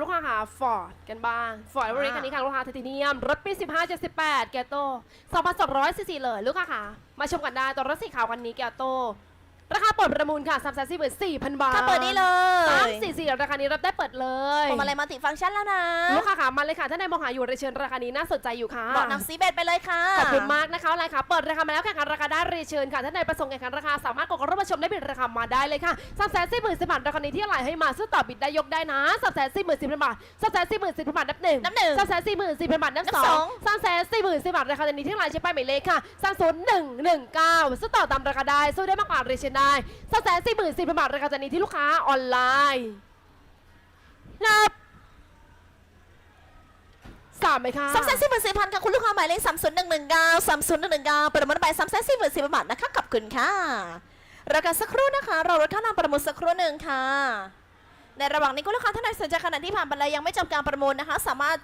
ลูกค้าค่ะฟอร์ดกันบ้างฟอร์ดบริคันนี้ค่ะลูกค้าไทเทเนียม รถปี 15 78 แกโต้2,200ซีซีเลยลูกค้าค่ะมาชมกันได้ตัวรถสีขาวคันนี้แกโต้ราคาเปิดประมูลค่ะ3 4 4 0 0 0 บาทถ้าเปิดนี่เลสามย สี่สี่ราคานี้รับได้เปิดเลยผมอะไรมัลติฟังก์ชันแล้วนะลูกค้าค่ะมาเลยค่ะถ้าในมองหาอยู่เรียนเชิญราคานี้น่าสนใจอยู่ค่ะบอกหนังซีเบ็ดไปเลยค่ะขอบคุณมากนะคะอะไรคะเปิดราคามาแล้วแข่งขันราคาได้เรียนเชิญค่ะท่านใดประสงค์แข่งขันราคาสามารถกดกระมาชมได้เป็นราคามาได้เลยค่ะสามแสนสี่หมื่นสิบบาทราคานี้ที่ไหลให้มาซึ่งต่อบิดได้ยกได้นะสามแสนสี่หมื่นสิบพันบาทสามแสนสี่หมื่นสิบพันบาทนับหนึ่งนับหนึ่งสามแสนสี่หมื่นสี่พันบาทนับนับสสอองงสามแสนสี่หมื่นสิบบาทราคานี้ที่ไหลใช้ไปหมายเลขค่ะสามศูนย์หนึ่งหนึ่งเก้าซึ่งต่อตามราคาได้สู้ได้มากกว่าเรียนเชิญได้สามแสนสี่หมื่นสี่พันบาทราคานี้ที่ลูกค้าออนไลน์นับ สามไหมคะสามแสนสี่หมื่นสี่พันค่ะคุณลูกค้าหมายเลขสามศูนย์หนึ่งหนึ่งเก้าสามศูนย์หนึ่งหนึ่งเก้าประมูลไปสามแสนสี่หมื่นสี่พันบาทนะคะขอบคุณค่ะรอกันสักครู่นะคะ เราลดท่าน้ำประมูลสักครู่หนึ่งค่ะ ในระหว่างนี้คุณลูกค้าท่านใดสนใจขณะที่ผ่านไปแล้วยังไม่จบการประมูลนะคะ สามารถ